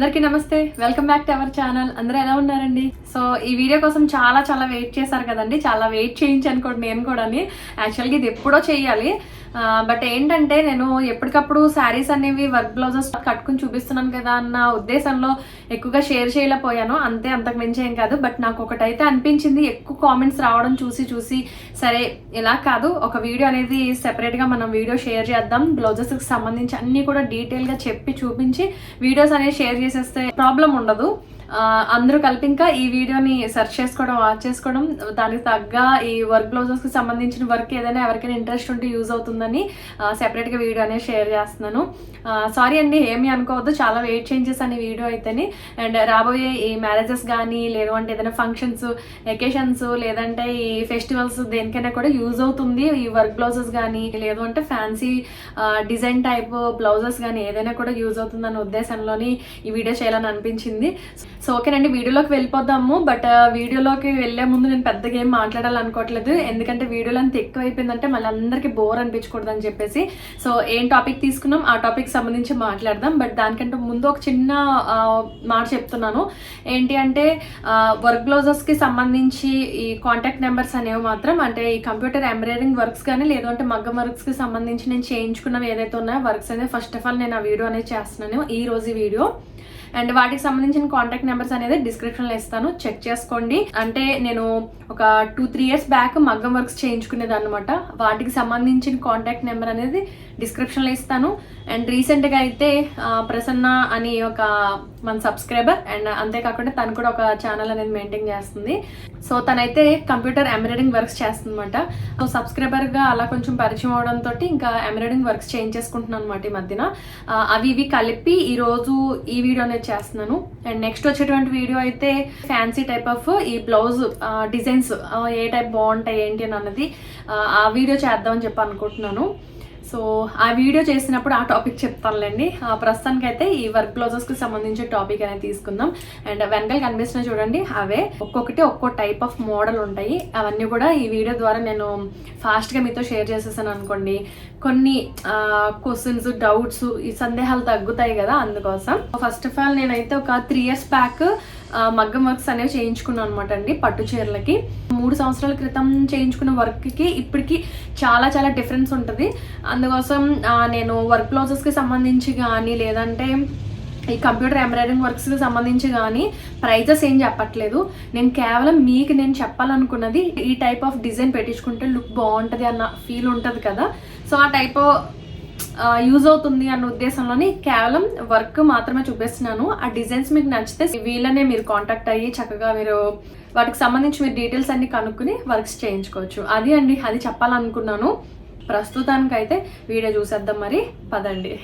అందరికీ నమస్తే. Welcome back to our channel అందరూ ఎలా ఉన్నారండి? సో ఈ వీడియో కోసం చాలా చాలా వెయిట్ చేశారు కదండి. చాలా వెయిట్ చేయించాను కూడా నేను కూడా యాక్చువల్గా ఇది ఎప్పుడో చేయాలి. బట్ ఏంటంటే నేను ఎప్పటికప్పుడు శారీస్ అనేవి వర్క్ బ్లౌజెస్ కట్టుకుని చూపిస్తున్నాను కదా అన్న ఉద్దేశంలో ఎక్కువగా షేర్ చేయలేకపోయాను. అంతే అంతకు మించి ఏం కాదు. బట్ నాకు ఒకటైతే అనిపించింది ఎక్కువ కామెంట్స్ రావడం చూసి చూసి సరే ఇలా కాదు. ఒక వీడియో అనేది సెపరేట్గా మనం వీడియో షేర్ చేద్దాం. బ్లౌజెస్కి సంబంధించి అన్నీ కూడా డీటెయిల్గా చెప్పి చూపించి వీడియోస్ అనేవి షేర్ చేసేస్తే ప్రాబ్లం ఉండదు. అందరూ కలిపి ఇంకా ఈ వీడియోని సెర్చ్ చేసుకోవడం వాచ్ చేసుకోవడం దానికి తగ్గ ఈ వర్క్ బ్లౌజెస్కి సంబంధించిన వర్క్ ఏదైనా ఎవరికైనా ఇంట్రెస్ట్ ఉంటే యూజ్ అవుతుందని సెపరేట్గా వీడియో అనేది షేర్ చేస్తున్నాను. సారీ అండి ఏమీ అనుకోవద్దు. చాలా వెయిట్ చేంజెస్ అనే వీడియో అయితేనే. అండ్ రాబోయే ఈ మ్యారేజెస్ కానీ లేదు అంటే ఏదైనా ఫంక్షన్స్ ఎకేషన్స్ లేదంటే ఈ ఫెస్టివల్స్ దేనికైనా కూడా యూజ్ అవుతుంది. ఈ వర్క్ బ్లౌజెస్ కానీ లేదు అంటే ఫ్యాన్సీ డిజైన్ టైప్ బ్లౌజెస్ కానీ ఏదైనా కూడా యూజ్ అవుతుందన్న ఉద్దేశంలోని ఈ వీడియో చేయాలని అనిపించింది. సో ఓకేనండి వీడియోలోకి వెళ్ళిపోదాము. బట్ uh, వీడియోలోకి వెళ్ళే ముందు నేను పెద్దగా ఏం మాట్లాడాలనుకోవట్లేదు. ఎందుకంటే వీడియోలో అంత ఎక్కువ అయిపోయిందంటే మళ్ళీ అందరికీ బోర్ అనిపించకూడదు అని చెప్పేసి. సో ఏం టాపిక్ తీసుకున్నాం? ఆ టాపిక్ సంబంధించి మాట్లాడదాం. బట్ దానికంటే ముందు ఒక చిన్న మాట చెప్తున్నాను. ఏంటి అంటే వర్క్ బ్లౌజెస్కి సంబంధించి ఈ కాంటాక్ట్ నెంబర్స్ అనేవి మాత్రం అంటే ఈ కంప్యూటర్ ఎంబ్రాయిడింగ్ వర్క్స్ కానీ లేదంటే మగ్గం వర్క్స్కి సంబంధించి నేను చేయించుకున్నవి ఏదైతే ఉన్నాయో వర్క్స్ అనేది ఫస్ట్ ఆఫ్ ఆల్ నేను ఆ వీడియో అనేది చేస్తున్నాను ఈ రోజు వీడియో. అండ్ వాటికి సంబంధించిన కాంటాక్ట్ నెంబర్స్ అనేది డిస్క్రిప్షన్లో ఇస్తాను. చెక్ చేసుకోండి. అంటే నేను ఒక టూ త్రీ ఇయర్స్ బ్యాక్ మగ్గం వర్క్స్ చేయించుకునేది అనమాట వాటికి సంబంధించిన కాంటాక్ట్ నెంబర్ అనేది డిస్క్రిప్షన్లో ఇస్తాను. అండ్ రీసెంట్గా అయితే ప్రసన్న అని ఒక మన సబ్స్క్రైబర్ అండ్ అంతేకాకుండా తను కూడా ఒక ఛానల్ అనేది మెయింటైన్ చేస్తుంది. సో తనైతే కంప్యూటర్ ఎంబ్రాయిడింగ్ వర్క్స్ చేస్తుందన్నమాట. సో సబ్స్క్రైబర్గా అలా కొంచెం పరిచయం అవడంతో ఇంకా ఎంబ్రాయిడింగ్ వర్క్స్ చేసుకుంటున్నాను అనమాట ఈ మధ్యన. అవి ఇవి కలిపి ఈ రోజు ఈ వీడియో అనేది చేస్తున్నాను. అండ్ నెక్స్ట్ వచ్చేటువంటి వీడియో అయితే ఫ్యాన్సీ టైప్ ఆఫ్ ఈ బ్లౌజ్ డిజైన్స్ ఏ టైప్ బాగుంటాయి ఏంటి అని అన్నది ఆ, ఆ వీడియో చేద్దామని చెప్పి అనుకుంటున్నాను. సో ఆ వీడియో చేసినప్పుడు ఆ టాపిక్ చెప్తానులేండి. ఆ, అయితే ఈ వర్క్ బ్లౌజెస్కి సంబంధించిన టాపిక్ అనేది తీసుకుందాం. అండ్ వెనకాల కనిపిస్తున్న చూడండి అవే ఒక్కొక్కటి ఒక్కో టైప్ ఆఫ్ మోడల్ ఉంటాయి. అవన్నీ కూడా ఈ వీడియో ద్వారా నేను ఫాస్ట్గా మీతో షేర్ చేసేసాను అనుకోండి. కొన్ని క్వశ్చన్స్ డౌట్స్ ఈ సందేహాలు తగ్గుతాయి కదా అందుకోసం. ఫస్ట్ ఆఫ్ ఆల్ నేనైతే ఒక త్రీ ఇయర్స్ బ్యాక్ మగ్గం వర్క్స్ అనేవి చేయించుకున్నాను అనమాట అండి పట్టు చీరలకి. మూడు సంవత్సరాల క్రితం చేయించుకున్న వర్క్కి ఇప్పటికి చాలా చాలా డిఫరెన్స్ ఉంటుంది. అందుకోసం నేను వర్క్ బ్లౌజెస్కి సంబంధించి కానీ లేదంటే ఈ కంప్యూటర్ ఎంబ్రాయిడింగ్ వర్క్స్కి సంబంధించి కానీ ప్రైజెస్ ఏం చెప్పట్లేదు. నేను కేవలం మీకు నేను చెప్పాలనుకున్నది ఈ టైప్ ఆఫ్ డిజైన్ పెట్టించుకుంటే లుక్ బాగుంటుంది అన్న ఫీల్ ఉంటుంది కదా. సో ఆ టైప్ యూజ్ అవుతుంది అన్న ఉద్దేశంలోని కేవలం వర్క్ మాత్రమే చూపిస్తున్నాను. ఆ డిజైన్స్ మీకు నచ్చితే వీళ్ళనే మీరు కాంటాక్ట్ అయ్యి చక్కగా మీరు వాటికి సంబంధించి మీరు డీటెయిల్స్ అన్ని కనుక్కుని వర్క్స్ చేయించుకోవచ్చు. అది అండి అది చెప్పాలనుకున్నాను. ప్రస్తుతానికైతే వీడియో చూసేద్దాం మరి. పదండి.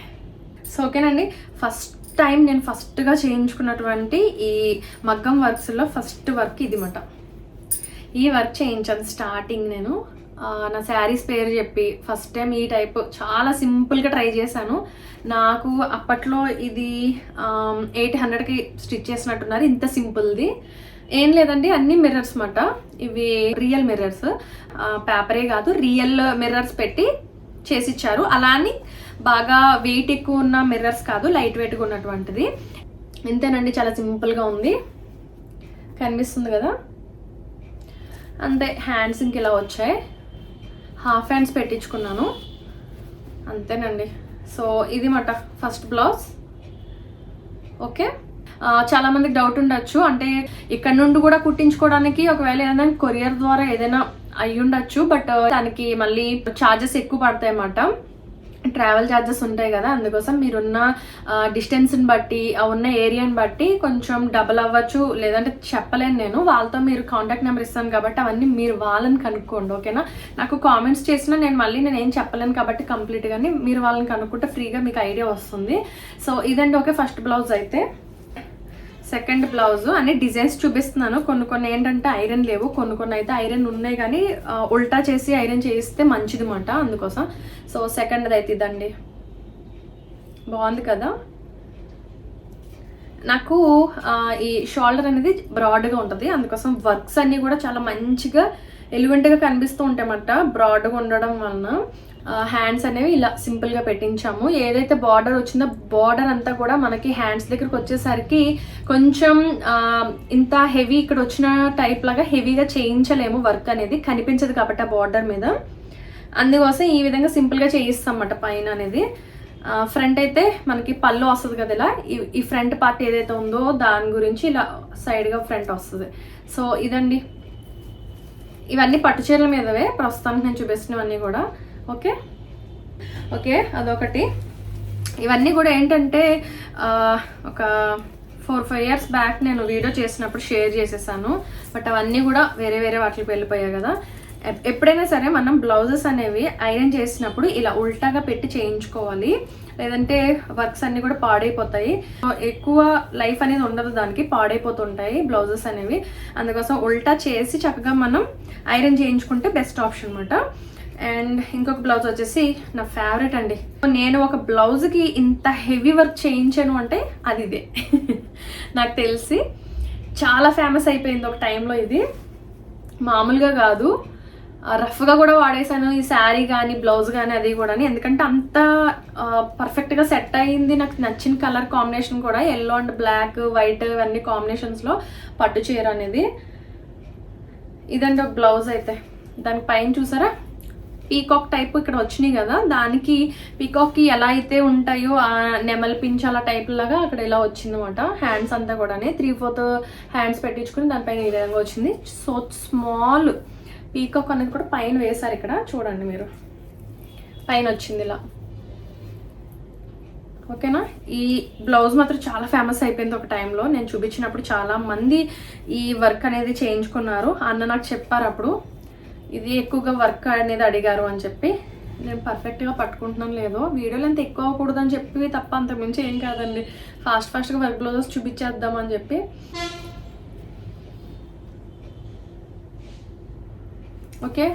సో ఓకేనండి. ఫస్ట్ టైం నేను ఫస్ట్గా చేయించుకున్నటువంటి ఈ మగ్గం వర్క్స్లో ఫస్ట్ వర్క్ ఇది మాట. ఈ వర్క్ చేయించాను స్టార్టింగ్ నేను. నా శారీస్ పేరు చెప్పి ఫస్ట్ టైం ఈ టైప్ చాలా సింపుల్గా ట్రై చేశాను. నాకు అప్పట్లో ఇది ఎయిట్ హండ్రెడ్కి స్టిచ్ చేసినట్టున్నారు ఇంత సింపుల్ది. ఏం లేదండి అన్ని మిర్రర్స్ మాట. ఇవి రియల్ మిర్రర్స్ పేపరే కాదు రియల్ మిర్రర్స్ పెట్టి చేసిచ్చారు. అలా అని బాగా వెయిట్ ఎక్కువ ఉన్న మిర్రర్స్ కాదు లైట్ వెయిట్గా ఉన్నటువంటిది. ఇంతేనండి చాలా సింపుల్గా ఉంది. కనిపిస్తుంది కదా? అంతే హ్యాండ్స్ ఇంక ఇలా వచ్చాయి. హాఫ్ హ్యాండ్స్ పెట్టించుకున్నాను. అంతేనండి. సో ఇది మాట. First blouse. ఓకే? చాలా మందికి డౌట్ ఉండొచ్చు. అంటే ఇక్కడ నుండి కూడా కుట్టించుకోవడానికి ఒకవేళ ఏదైనా కొరియర్ ద్వారా ఏదైనా అయ్యుండొచ్చు. బట్ దానికి మళ్ళీ ఛార్జెస్ ఎక్కువ పడతాయి అన్నమాట ట్రావెల్ ఛార్జెస్ ఉంటాయి కదా అందుకోసం మీరున్న డిస్టెన్స్ని బట్టి ఉన్న ఏరియాని బట్టి కొంచెం డబల్ అవ్వచ్చు. లేదంటే చెప్పలేను నేను. వాళ్ళతో మీరు కాంటాక్ట్ నెంబర్ ఇస్తాను కాబట్టి అవన్నీ మీరు వాళ్ళని కనుక్కోండి ఓకేనా నాకు కామెంట్స్ చేసినా నేను మళ్ళీ నేను ఏం చెప్పలేను కాబట్టి కంప్లీట్గానే మీరు వాళ్ళని కనుక్కుంటే ఫ్రీగా మీకు ఐడియా వస్తుంది. సో ఇదండి ఓకే ఫస్ట్ బ్లౌజ్ అయితే. సెకండ్ బ్లౌజ్ అన్ని డిజైన్స్ చూపిస్తున్నాను. కొన్ని కొన్ని ఏంటంటే ఐరన్ లేవు కొన్ని కొన్ని అయితే ఐరన్ ఉన్నాయి కానీ ఉల్టా చేసి ఐరన్ చేయిస్తే మంచిది మాట అందుకోసం. సో సెకండ్ అయితే ఇదండి. బాగుంది కదా? నాకు ఈ షోల్డర్ అనేది బ్రాడ్గా ఉంటుంది. అందుకోసం వర్క్స్ అన్నీ కూడా చాలా మంచిగా ఎలివెంట్గా కనిపిస్తూ ఉంటాయన్నమాట బ్రాడ్గా ఉండడం వలన. హ్యాండ్స్ అనేవి ఇలా సింపుల్గా పెట్టించాము. ఏదైతే బార్డర్ వచ్చిందో బార్డర్ అంతా కూడా మనకి హ్యాండ్స్ దగ్గరకు వచ్చేసరికి కొంచెం ఇంత హెవీ ఇక్కడ వచ్చిన టైప్ లాగా హెవీగా చేయించలేము వర్క్ అనేది. కనిపించదు కాబట్టి ఆ బార్డర్ మీద. అందుకోసం ఈ విధంగా సింపుల్గా చేయిస్తాం అన్నమాట పైన అనేది. ఫ్రంట్ అయితే మనకి పళ్ళు వస్తుంది కదా ఇలా. ఈ- ఈ ఫ్రంట్ పార్ట్ ఏదైతే ఉందో దాని గురించి ఇలా సైడ్గా ఫ్రంట్ వస్తుంది. సో ఇదండి. ఇవన్నీ పట్టు చీరల మీదవే. ప్రస్తుతానికి నేను చూపిస్తున్నవన్నీ కూడా. ఓకే? ఓకే అదొకటి. ఇవన్నీ కూడా ఏంటంటే ఒక ఫోర్ ఫైవ్ ఇయర్స్ బ్యాక్ నేను వీడియో చేసినప్పుడు షేర్ చేసేసాను. బట్ అవన్నీ కూడా వేరే వేరే వాటికి వెళ్ళిపోయాయి కదా. ఎప్- ఎప్పుడైనా సరే మనం బ్లౌజెస్ అనేవి ఐరన్ చేసినప్పుడు ఇలా ఉల్టాగా పెట్టి చేయించుకోవాలి. లేదంటే వర్క్స్ అన్నీ కూడా పాడైపోతాయి. ఎక్కువ లైఫ్ అనేది ఉండదు దానికి పాడైపోతుంటాయి బ్లౌజెస్ అనేవి. అందుకోసం ఉల్టా చేసి చక్కగా మనం ఐరన్ చేయించుకుంటే బెస్ట్ ఆప్షన్ అనమాట అండ్ ఇంకొక బ్లౌజ్ వచ్చేసి నా ఫేవరెట్ అండి. నేను ఒక బ్లౌజ్కి ఇంత హెవీ వర్క్ చేయించాను అంటే అది ఇదే. నాకు తెలిసి చాలా ఫేమస్ అయిపోయింది ఒక టైంలో ఇది. మామూలుగా కాదు. రఫ్గా కూడా వాడేశాను ఈ శారీ కానీ బ్లౌజ్ కానీ అది కూడా ఎందుకంటే అంత పర్ఫెక్ట్గా సెట్ అయ్యింది నాకు నచ్చిన కలర్ కాంబినేషన్ కూడా ఎల్లో అండ్ బ్లాక్ వైట్ ఇవన్నీ కాంబినేషన్స్లో పట్టు చీర అనేది. ఇదండి ఒక బ్లౌజ్ అయితే. దాని పైన చూసారా? పీకాక్ టైప్ ఇక్కడ వచ్చినాయి కదా దానికి పీకాక్కి ఎలా అయితే ఉంటాయో ఆ నెమల పించ్ అలా టైప్ లాగా అక్కడ ఇలా వచ్చిందన్నమాట. హ్యాండ్స్ అంతా కూడానే త్రీ ఫోర్త్ హ్యాండ్స్ పెట్టించుకుని దానిపైన ఈ విధంగా వచ్చింది. సో స్మాల్ పీకాక్ అనేది కూడా పైన వేశారు ఇక్కడ చూడండి మీరు. పైన వచ్చింది ఇలా. ఓకేనా? ఈ బ్లౌజ్ మాత్రం చాలా ఫేమస్ అయిపోయింది ఒక టైంలో నేను చూపించినప్పుడు చాలా మంది ఈ వర్క్ అనేది చేయించుకున్నారు. అన్న నాకు చెప్పారు అప్పుడు. ఇది ఎక్కువగా వర్క్ అనేది అడిగారు అని చెప్పి నేను పర్ఫెక్ట్గా పట్టుకుంటున్నాను లేదో వీడియోలు ఎంత ఎక్కువ అవ్వకూడదు అని చెప్పి తప్ప అంత మించి ఏం కాదండి. ఫాస్ట్ ఫాస్ట్గా వర్క్ బ్లౌజెస్ చూపించేద్దాం అని చెప్పి. ఓకే?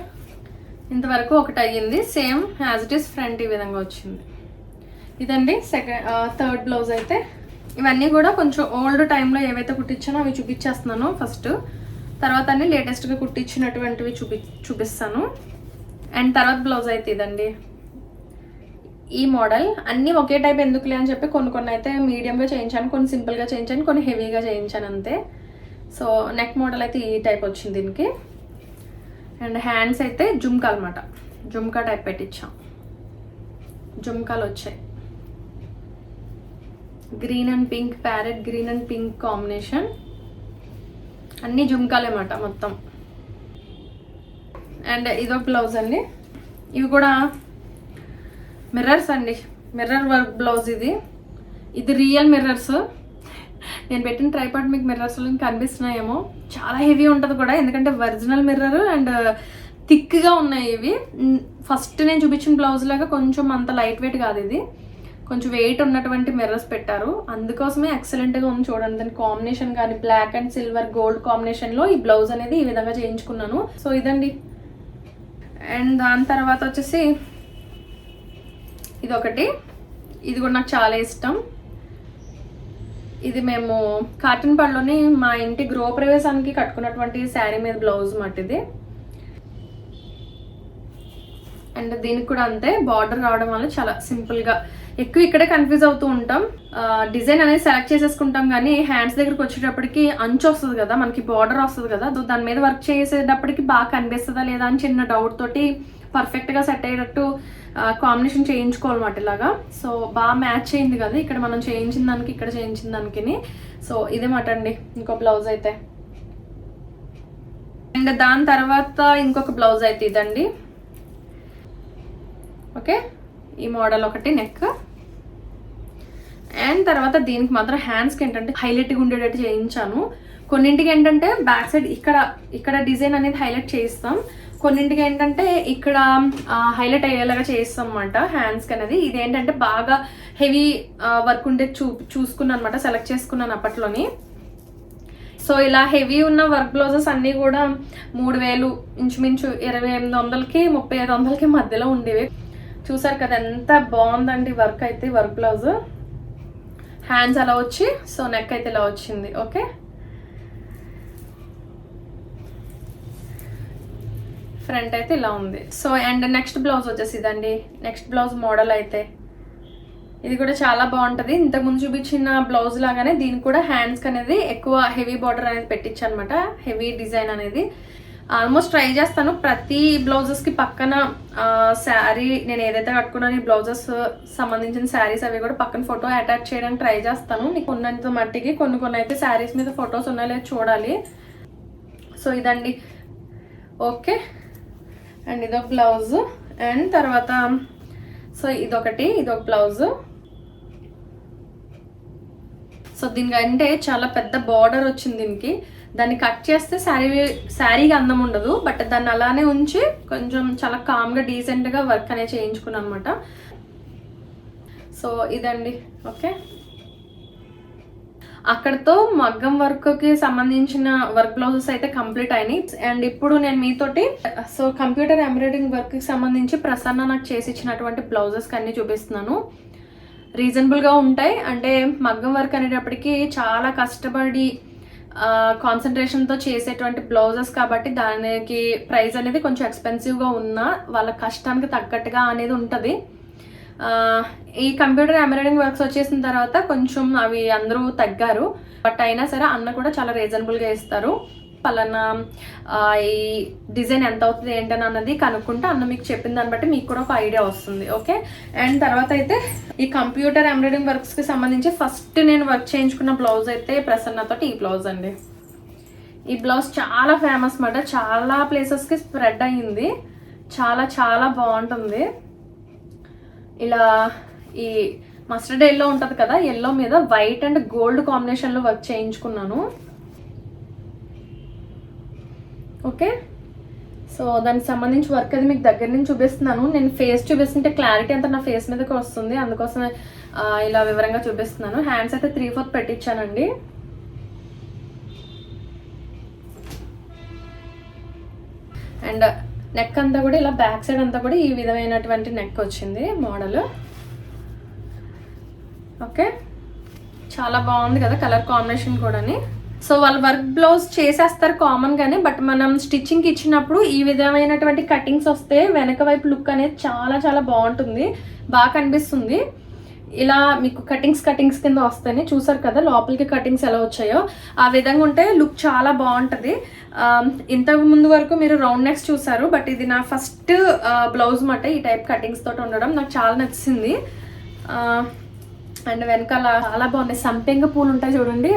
ఇంతవరకు ఒకటి అయ్యింది same as it is front ఈ విధంగా వచ్చింది. ఇదండి సెకండ్ థర్డ్ బ్లౌజ్ అయితే. ఇవన్నీ కూడా కొంచెం ఓల్డ్ టైంలో ఏవైతే కుట్టించానో అవి చూపించేస్తున్నాను. ఫస్ట్ తర్వాత అన్ని లేటెస్ట్గా కుట్టించినటువంటివి చూపి చూపిస్తాను. అండ్ తర్వాత బ్లౌజ్ అయితే ఇదండి. ఈ మోడల్ అన్నీ ఒకే టైప్ ఎందుకులే అని చెప్పి కొన్ని కొన్ని అయితే మీడియంగా చేయించాను కొన్ని సింపుల్గా చేయించాను కొన్ని హెవీగా చేయించాను అంతే. సో నెక్ మోడల్ అయితే ఈ టైప్ వచ్చింది దీనికి. అండ్ హ్యాండ్స్ అయితే జుమ్కా అనమాట జుమ్కా టైప్ పెట్టించాం జుమ్కాలు వచ్చాయి. Green and pink parrot green and pink combination అన్ని జుమ్కాలన్నమాట మొత్తం. అండ్ ఇదో బ్లౌజ్ అండి. ఇవి కూడా మిర్రర్స్ అండి. మిర్రర్ వర్క్ బ్లౌజ్ ఇది. ఇది రియల్ మిర్రర్స్. నేను పెట్టిన ట్రైపాడ్ మీకు మిర్రర్స్లో కనిపిస్తున్నాయేమో. చాలా హెవీ ఉంటుంది కూడా ఎందుకంటే ఒరిజినల్ మిర్రర్ అండ్ థిక్గా ఉన్నాయి ఇవి. ఫస్ట్ నేను చూపించిన బ్లౌజ్ లాగా కొంచెం అంత లైట్ వెయిట్ కాదు ఇది. కొంచెం వెయిట్ ఉన్నటువంటి మిర్రర్స్ పెట్టారు. అందుకోసమే ఎక్సలెంట్గా ఉంది చూడండి. దాని కాంబినేషన్ కానీ బ్లాక్ అండ్ సిల్వర్ గోల్డ్ కాంబినేషన్లో ఈ బ్లౌజ్ అనేది ఈ విధంగా చేయించుకున్నాను. సో ఇదండి. అండ్ దాని తర్వాత వచ్చేసి ఇది ఒకటి ఇది కూడా నాకు చాలా ఇష్టం. ఇది మేము కాటన్ పళ్ళలోని మా ఇంటి గృహప్రవేశానికి కట్టుకున్నటువంటి శారీ మీద బ్లౌజ్ మట్టిది అండ్ దీనికి కూడా అంతే. బార్డర్ రావడం వల్ల చాలా సింపుల్గా ఎక్కువ ఇక్కడే కన్ఫ్యూజ్ అవుతూ ఉంటాం. డిజైన్ అనేది సెలెక్ట్ చేసేసుకుంటాం కానీ హ్యాండ్స్ దగ్గరికి వచ్చేటప్పటికి అంచు వస్తుంది కదా మనకి బార్డర్ వస్తుంది కదా. దాని మీద వర్క్ చేసేటప్పటికి బాగా కనిపిస్తుందా లేదా అని చిన్న డౌట్ తోటి పర్ఫెక్ట్గా సెట్ అయ్యేటట్టు కాంబినేషన్ చేయించుకోవాలన్నమాట ఇలాగా. సో బాగా మ్యాచ్ అయింది కదా ఇక్కడ మనం చేయించిన దానికి ఇక్కడ చేయించిన దానికి సో ఇదే మాట అండి. ఇంకో బ్లౌజ్ అయితే. అండ్ దాని తర్వాత ఇంకొక బ్లౌజ్ అయితే ఇదండి. ఓకే? ఈ మోడల్ ఒకటి నెక్ అండ్ తర్వాత దీనికి మాత్రం హ్యాండ్స్కి ఏంటంటే హైలైట్గా ఉండేటట్టు చేయించాను. కొన్నింటికి ఏంటంటే బ్యాక్ సైడ్ ఇక్కడ ఇక్కడ డిజైన్ అనేది హైలైట్ చేయిస్తాం. కొన్నింటికి ఏంటంటే ఇక్కడ హైలైట్ అయ్యేలాగా చేయిస్తాం అనమాట హ్యాండ్స్కి అనేది. ఇదేంటంటే బాగా హెవీ వర్క్ ఉండే చూ చూసుకున్నాను అనమాట సెలెక్ట్ చేసుకున్నాను అప్పట్లోని. సో ఇలా హెవీ ఉన్న వర్క్ బ్లౌజెస్ అన్నీ కూడా మూడు వేలు ఇంచుమించు ఇరవై ఎనిమిది వందలకి ముప్పై ఐదు వందలకి మధ్యలో ఉండేవి. చూసారు కదా ఎంత బాగుందండి వర్క్ అయితే వర్క్ బ్లౌజ్ హ్యాండ్స్ అలా వచ్చి సో నెక్ అయితే ఇలా వచ్చింది ఓకే ఫ్రంట్ అయితే ఇలా ఉంది. సో అండ్ నెక్స్ట్ బ్లౌజ్ వచ్చేసి ఇదండి. నెక్స్ట్ బ్లౌజ్ మోడల్ అయితే. ఇది కూడా చాలా బాగుంటుంది. ఇంతకు ముందు చూపించిన బ్లౌజ్ లాగానే దీనికి కూడా హ్యాండ్స్కి అనేది ఎక్కువ హెవీ బార్డర్ అనేది పెట్టించు అనమాట హెవీ డిజైన్ అనేది. ఆల్మోస్ట్ ట్రై చేస్తాను. ప్రతి బ్లౌజెస్కి పక్కన శారీ నేను ఏదైతే కట్టుకున్నాను ఈ బ్లౌజెస్ సంబంధించిన శారీస్ అవి కూడా పక్కన ఫోటో అటాచ్ చేయడానికి ట్రై చేస్తాను. నీకు ఉన్నంత మట్టికి కొన్ని కొన్ని అయితే శారీస్ మీద ఫొటోస్ ఉన్నాయో చూడాలి. సో ఇదండి. ఓకే. అండ్ ఇదొక బ్లౌజ్. అండ్ తర్వాత సో ఇదొకటి ఇదొక బ్లౌజ్. సో దీనికంటే చాలా పెద్ద బార్డర్ వచ్చింది దీనికి. దాన్ని కట్ చేస్తే శారీ శారీకి అందం ఉండదు బట్ దాన్ని అలానే ఉంచి కొంచెం చాలా కామ్గా డీసెంట్గా వర్క్ అనేది చేయించుకున్నాను అనమాట సో ఇదండి. ఓకే అక్కడతో మగ్గం వర్క్కి సంబంధించిన వర్క్ బ్లౌజెస్ అయితే కంప్లీట్ అయినాయి. అండ్ ఇప్పుడు నేను మీతోటి సో కంప్యూటర్ ఎంబ్రాయిడింగ్ వర్క్కి సంబంధించి ప్రసన్న నాకు చేసి ఇచ్చినటువంటి బ్లౌజెస్కి అన్నీ చూపిస్తున్నాను. రీజనబుల్గా ఉంటాయి. అంటే మగ్గం వర్క్ అనేటప్పటికి చాలా కష్టపడి కాన్సన్ట్రేషన్తో చేసేటువంటి బ్లౌజెస్ కాబట్టి దానికి ప్రైస్ అనేది కొంచెం ఎక్స్పెన్సివ్గా ఉన్నా వాళ్ళ కష్టానికి తగ్గట్టుగా అనేది ఉంటుంది. ఈ కంప్యూటర్ ఎంబ్రాయిడింగ్ వర్క్స్ వచ్చేసిన తర్వాత కొంచెం అవి అందరూ తగ్గారు. బట్ అయినా సరే అన్న కూడా చాలా రీజనబుల్గా ఇస్తారు. పలానా ఈ డిజైన్ ఎంత అవుతుంది ఏంటని అన్నది కనుక్కుంటే అన్న మీకు చెప్పిన దాన్ని బట్టి మీకు కూడా ఒక ఐడియా వస్తుంది ఓకే? అండ్ తర్వాత అయితే ఈ కంప్యూటర్ ఎంబ్రాయిడింగ్ వర్క్స్కి సంబంధించి ఫస్ట్ నేను వర్క్ చేయించుకున్న బ్లౌజ్ అయితే ప్రసన్నతోటి ఈ బ్లౌజ్ అండి. ఈ బ్లౌజ్ చాలా ఫేమస్ మాట చాలా ప్లేసెస్కి స్ప్రెడ్ అయ్యింది చాలా చాలా బాగుంటుంది. ఇలా ఈ మస్టర్డ్ ఎల్లో ఉంటుంది కదా ఎల్లో మీద వైట్ అండ్ గోల్డ్ కాంబినేషన్లో వర్క్ చేయించుకున్నాను. ఓకే? సో దానికి సంబంధించి వర్క్ అది మీకు దగ్గర నుంచి చూపిస్తున్నాను. నేను ఫేస్ చూపిస్తుంటే క్లారిటీ అంతా నా ఫేస్ మీదకి వస్తుంది. అందుకోసం ఇలా వివరంగా చూపిస్తున్నాను. హ్యాండ్స్ అయితే త్రీ ఫోర్త్ పెట్టించానండి అండ్ నెక్ అంతా కూడా ఇలా బ్యాక్ సైడ్ అంతా కూడా ఈ విధమైనటువంటి నెక్ వచ్చింది మోడల్. ఓకే? చాలా బాగుంది కదా కలర్ కాంబినేషన్ కూడాని. సో వాళ్ళు వర్క్ బ్లౌజ్ చేసేస్తారు కామన్గానే బట్ మనం స్టిచ్చింగ్కి ఇచ్చినప్పుడు ఈ విధమైనటువంటి కటింగ్స్ వస్తే వెనక వైపు లుక్ అనేది చాలా చాలా బాగుంటుంది. బాగా కనిపిస్తుంది. ఇలా మీకు కటింగ్స్ కటింగ్స్ కింద వస్తాయని చూసారు కదా లోపలికి కటింగ్స్ ఎలా వచ్చాయో. ఆ విధంగా ఉంటే లుక్ చాలా బాగుంటుంది. ఇంతకు ముందు వరకు మీరు రౌండ్ నెక్స్ చూసారు బట్ ఇది నా ఫస్ట్ బ్లౌజ్ మాట ఈ టైప్ కటింగ్స్ తోటి ఉండడం నాకు చాలా నచ్చింది. అండ్ వెనకాల చాలా బాగున్నాయి. సంపెంగ పూలు ఉంటాయి చూడండి.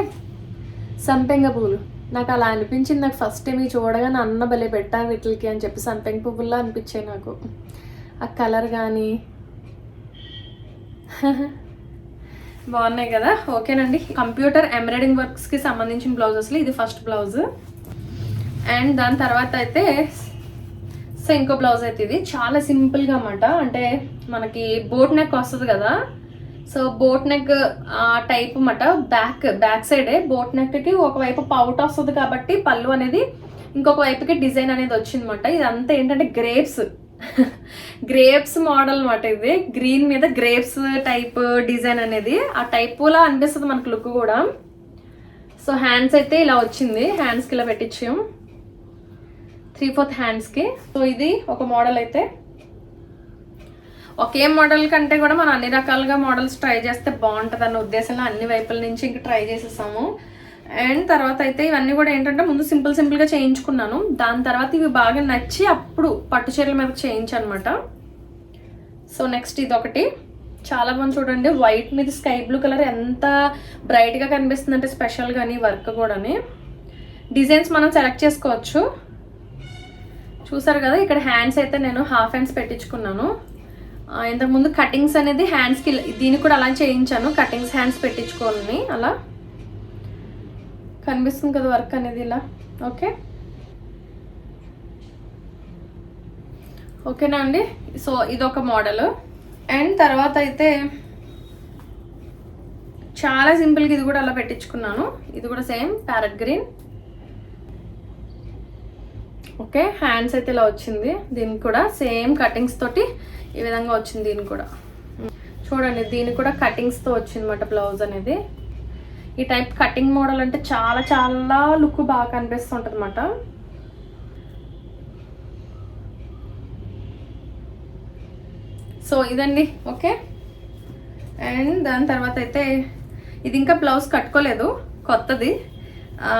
సంపెంగ పూలు. నాకు అలా అనిపించింది. నాకు ఫస్ట్ టైం ఇవి చూడగానే అన్న భలే పెట్టారు వీటికి అని చెప్పి సంపెంగ పువ్వుల్లా అనిపించాయి నాకు. ఆ కలర్ కానీ బాగున్నాయి కదా? ఓకేనండి. కంప్యూటర్ ఎంబ్రాయిడింగ్ వర్క్స్కి సంబంధించిన బ్లౌజెస్లో ఇది ఫస్ట్ బ్లౌజ్ అండ్ దాని తర్వాత అయితే సో ఇంకో బ్లౌజ్ అయితే ఇది. చాలా సింపుల్గా అన్నమాట. అంటే మనకి బోట్ నెక్ వస్తుంది కదా? సో బోట్ నెక్ టైప్ అన్నమాట. బ్యాక్ బ్యాక్ సైడే బోట్ నెక్కి ఒకవైపు పౌట్ వస్తుంది కాబట్టి పళ్ళు అనేది ఇంకొక వైపుకి డిజైన్ అనేది వచ్చిందన్నమాట. ఇదంతా ఏంటంటే గ్రేప్స్. గ్రేప్స్ మోడల్ అన్నమాట ఇది. గ్రీన్ మీద గ్రేప్స్ టైప్ డిజైన్ అనేది. ఆ టైప్లా అనిపిస్తుంది మనకు లుక్ కూడా. సో హ్యాండ్స్ అయితే ఇలా వచ్చింది. హ్యాండ్స్కి ఇలా పెట్టించాం. త్రీ ఫోర్త్ హ్యాండ్స్కి. సో ఇది ఒక మోడల్ అయితే. ఒకే మోడల్ కంటే కూడా మనం అన్ని రకాలుగా మోడల్స్ ట్రై చేస్తే బాగుంటుంది అన్న ఉద్దేశంలో అన్ని వైపుల నుంచి ఇంక ట్రై చేసేసాము. అండ్ తర్వాత అయితే ఇవన్నీ కూడా ఏంటంటే ముందు సింపుల్ సింపుల్గా చేయించుకున్నాను. దాని తర్వాత ఇవి బాగా నచ్చి అప్పుడు పట్టు చీరల మీద చేయించనమాట. సో నెక్స్ట్ ఇది ఒకటి చాలా బాగుంది చూడండి. వైట్ మీద స్కై బ్లూ కలర్ ఎంత బ్రైట్గా కనిపిస్తుంది అంటే స్పెషల్ కానీ వర్క్ కూడాని. డిజైన్స్ మనం సెలెక్ట్ చేసుకోవచ్చు. చూసారు కదా ఇక్కడ హ్యాండ్స్ అయితే నేను హాఫ్ హ్యాండ్స్ పెట్టించుకున్నాను. ఇంతకుముందు కటింగ్స్ అనేది హ్యాండ్స్కి దీనికి కూడా అలా చేయించాను. కటింగ్స్ హ్యాండ్స్ పెట్టించుకోవాలని. అలా. కనిపిస్తుంది కదా వర్క్ అనేది ఇలా. ఓకే. ఓకేనా అండి? సో ఇదొక మోడల్ అండ్ తర్వాత అయితే చాలా సింపుల్గా ఇది కూడా అలా పెట్టించుకున్నాను. ఇది కూడా same parrot green okay hands అయితే ఇలా వచ్చింది. దీనికి కూడా సేమ్ కటింగ్స్ తోటి ఈ విధంగా వచ్చింది దీనికి కూడా. చూడండి దీనికి కూడా కటింగ్స్తో వచ్చిందన్నమాట బ్లౌజ్ అనేది. ఈ టైప్ కటింగ్ మోడల్ అంటే చాలా చాలా లుక్ బాగా కనిపిస్తుంటుంది అనమాట సో ఇదండి ఓకే. అండ్ దాని తర్వాత అయితే ఇది ఇంకా బ్లౌజ్ కట్టుకోలేదు కొత్తది.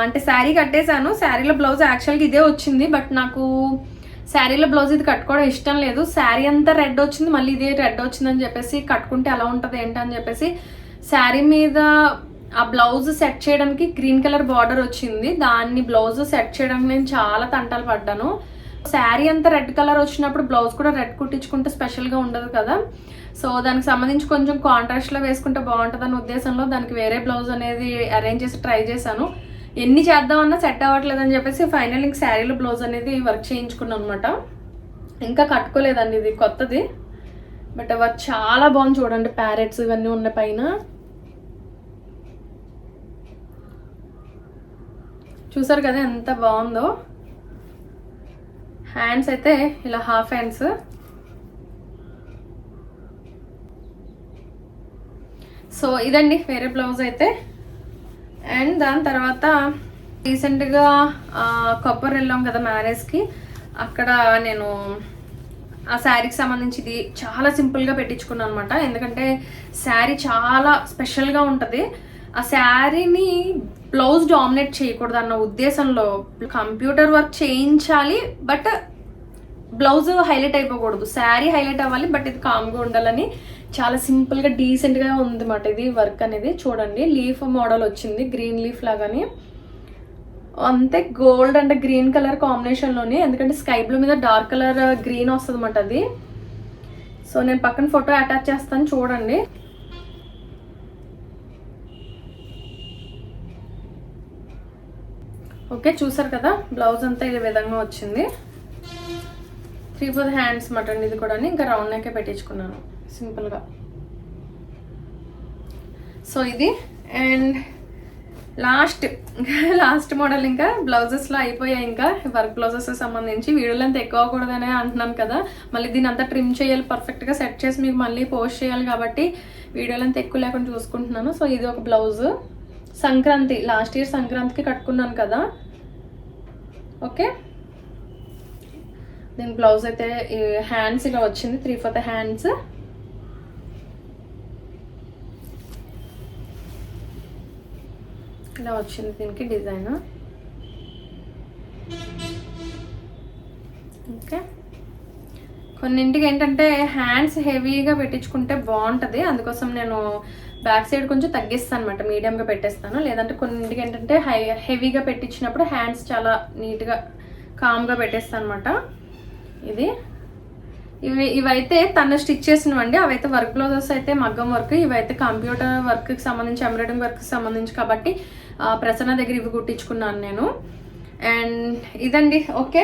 అంటే శారీ కట్టేశాను. శారీలో బ్లౌజ్ యాక్చువల్గా ఇదే వచ్చింది. బట్ నాకు శారీలో బ్లౌజ్ ఇది కట్టుకోవడం ఇష్టం లేదు. శారీ అంతా రెడ్ వచ్చింది. మళ్ళీ ఇదే రెడ్ వచ్చిందని చెప్పేసి కట్టుకుంటే ఎలా ఉంటుంది ఏంటని చెప్పేసి శారీ మీద ఆ బ్లౌజ్ సెట్ చేయడానికి గ్రీన్ కలర్ బార్డర్ వచ్చింది. దాన్ని బ్లౌజ్ సెట్ చేయడానికి నేను చాలా తంటాలు పడ్డాను. శారీ అంతా రెడ్ కలర్ వచ్చినప్పుడు బ్లౌజ్ కూడా రెడ్ కుట్టించుకుంటే స్పెషల్గా ఉండదు కదా. సో దానికి సంబంధించి కొంచెం కాంట్రాస్ట్లో వేసుకుంటే బాగుంటుందన్న ఉద్దేశంలో దానికి వేరే బ్లౌజ్ అనేది అరేంజ్ చేసి ట్రై చేశాను. ఎన్ని చేద్దామన్నా సెట్ అవ్వట్లేదని చెప్పేసి ఫైనల్ ఇంక శారీలో బ్లౌజ్ అనేది వర్క్ చేయించుకున్నాను అనమాట ఇంకా కట్టుకోలేదండి ఇది కొత్తది. బట్ వర్క్ చాలా బాగుంది చూడండి ప్యారెట్స్ ఇవన్నీ ఉన్న పైన. చూసారు కదా ఎంత బాగుందో? హ్యాండ్స్ అయితే ఇలా హాఫ్ హ్యాండ్స్ సో ఇదండి వేరే బ్లౌజ్ అయితే. అండ్ దాని తర్వాత రీసెంట్గా కొబ్బరి వెళ్ళాం కదా మ్యారేజ్కి అక్కడ నేను ఆ శారీకి సంబంధించి ఇది చాలా సింపుల్గా పెట్టించుకున్నాను అనమాట ఎందుకంటే శారీ చాలా స్పెషల్గా ఉంటుంది. ఆ శారీని బ్లౌజ్ డామినేట్ చేయకూడదు అన్న ఉద్దేశంలో కంప్యూటర్ వర్క్ చేయించాలి బట్ బ్లౌజ్ హైలైట్ అయిపోకూడదు. శారీ హైలైట్ అవ్వాలి బట్ ఇది కామ్గా ఉండాలని చాలా సింపుల్గా డీసెంట్గా ఉందన్నమాట ఇది వర్క్ అనేది. చూడండి లీఫ్ మోడల్ వచ్చింది గ్రీన్ లీఫ్ లాగాని. అంతే గోల్డ్ అండ్ గ్రీన్ కలర్ కాంబినేషన్లోని ఎందుకంటే స్కై బ్లూ మీద డార్క్ కలర్ గ్రీన్ వస్తుంది అన్నమాట అది. సో నేను పక్కన ఫోటో అటాచ్ చేస్తాను చూడండి. ఓకే చూసారు కదా బ్లౌజ్ అంతా ఇదే విధంగా వచ్చింది. త్రీ ఫోర్ హ్యాండ్స్ మటన్ ఇది కూడా ఇంకా రౌండ్ నెక్కే పెట్టించుకున్నాను. సింపుల్గా. సో ఇది. అండ్ లాస్ట్ లాస్ట్ మోడల్ ఇంకా బ్లౌజెస్లో అయిపోయాయి ఇంకా. వర్క్ బ్లౌజెస్ సంబంధించి వీడియోలు అంత ఎక్కువ అవ్వకూడదనే అంటున్నాను కదా. మళ్ళీ దీని అంతా ట్రిమ్ చేయాలి పర్ఫెక్ట్గా సెట్ చేసి మీకు మళ్ళీ పోస్ట్ చేయాలి కాబట్టి వీడియోలు అంత ఎక్కువ లేకుండా చూసుకుంటున్నాను. సో ఇది ఒక బ్లౌజ్. సంక్రాంతి లాస్ట్ ఇయర్ సంక్రాంతికి కట్టుకున్నాను కదా. ఓకే? దీని బ్లౌజ్ అయితే హ్యాండ్స్ ఇలా వచ్చింది త్రీ ఫోర్త్ హ్యాండ్స్. ఇలా వచ్చింది దీనికి డిజైన్. ఓకే. కొన్నింటికి ఏంటంటే హ్యాండ్స్ హెవీగా పెట్టించుకుంటే బాగుంటుంది. అందుకోసం నేను బ్యాక్ సైడ్ కొంచెం తగ్గిస్తాను అనమాట మీడియంగా పెట్టేస్తాను. లేదంటే కొన్నింటికి ఏంటంటే హై హెవీగా పెట్టించినప్పుడు హ్యాండ్స్ చాలా నీట్గా కామ్గా పెట్టేస్తాను అనమాట ఇది. ఇవి ఇవైతే తను స్టిచ్ చేసినవండి. అవైతే వర్క్ బ్లౌజెస్ అయితే మగ్గం వర్క్ ఇవైతే కంప్యూటర్ వర్క్కి సంబంధించి ఎంబ్రాయిడింగ్ వర్క్కి సంబంధించి కాబట్టి ప్రసన్న దగ్గర ఇవి కుట్టించుకున్నాను నేను. అండ్ ఇదండి ఓకే.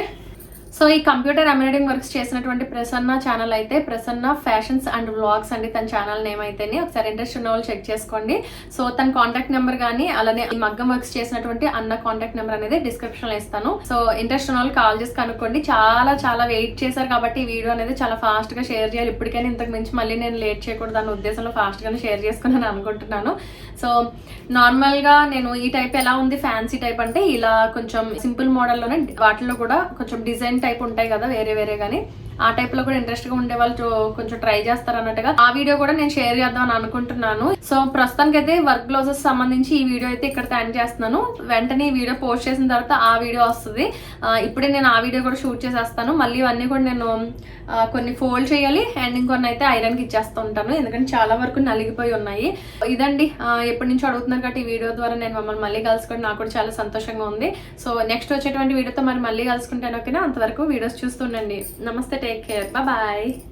సో ఈ కంప్యూటర్ ఎంబ్రాయిడింగ్ వర్క్స్ చేసినటువంటి ప్రసన్న ఛానల్ అయితే ప్రసన్న ఫ్యాషన్స్ అండ్ వ్లాగ్స్ అండి తన ఛానల్ నేమ్ అయితేనే. ఒకసారి ఇంట్రెస్ట్ ఉన్న వాళ్ళు చెక్ చేసుకోండి. సో తన కాంటాక్ట్ నెంబర్ కానీ అలానే ఈ మగ్గం వర్క్స్ చేసినటువంటి అన్న కాంటాక్ట్ నెంబర్ అనేది డిస్క్రిప్షన్లో ఇస్తాను. సో ఇంట్రెస్ట్ ఉన్న వాళ్ళు కాల్ చేసి కనుక్కోండి. చాలా చాలా వెయిట్ చేశారు కాబట్టి ఈ వీడియో అనేది చాలా ఫాస్ట్గా షేర్ చేయాలి. ఇప్పటికైనా ఇంతకు మించి మళ్ళీ నేను లేట్ చేయకూడదు అన్న ఉద్దేశంలో ఫాస్ట్ గానే షేర్ చేసుకున్నాను అనుకుంటున్నాను. సో నార్మల్గా నేను ఈ టైప్ ఎలా ఉంది ఫ్యాన్సీ టైప్ అంటే ఇలా కొంచెం సింపుల్ మోడల్లోనే వాటిలో కూడా కొంచెం డిజైన్ టైప్ ఉంటాయి కదా వేరే వేరే కానీ ఆ టైప్లో కూడా ఇంట్రెస్ట్గా ఉండే వాళ్ళు కొంచెం ట్రై చేస్తారు అన్నట్టుగా ఆ వీడియో కూడా నేను షేర్ చేద్దాం అని అనుకుంటున్నాను. సో ప్రస్తుతానికి అయితే వర్క్ బ్లౌజెస్ సంబంధించి ఈ వీడియో అయితే ఇక్కడ ఎండ్ చేస్తున్నాను. వెంటనే ఈ వీడియో పోస్ట్ చేసిన తర్వాత ఆ వీడియో వస్తుంది. ఇప్పుడే నేను ఆ వీడియో కూడా షూట్ చేసేస్తాను. మళ్ళీ ఇవన్నీ కూడా నేను కొన్ని ఫోల్డ్ చేయాలి. అండ్ ఇంకొన్ని అయితే ఐరన్కి ఇచ్చేస్తూ ఉంటాను. ఎందుకంటే చాలా వరకు నలిగిపోయి ఉన్నాయి. ఇదండి. ఎప్పటి నుంచో అడుగుతున్నారు కాబట్టి ఈ వీడియో ద్వారా నేను మమ్మల్ని మళ్ళీ కలుసుకోవడం నాకు కూడా చాలా సంతోషంగా ఉంది. సో నెక్స్ట్ వచ్చేటువంటి వీడియోతో మరి మళ్ళీ కలుసుకుంటాను. ఓకేనా? అంతవరకు వీడియోస్ చూస్తుండండి నమస్తే. Take care. Bye bye.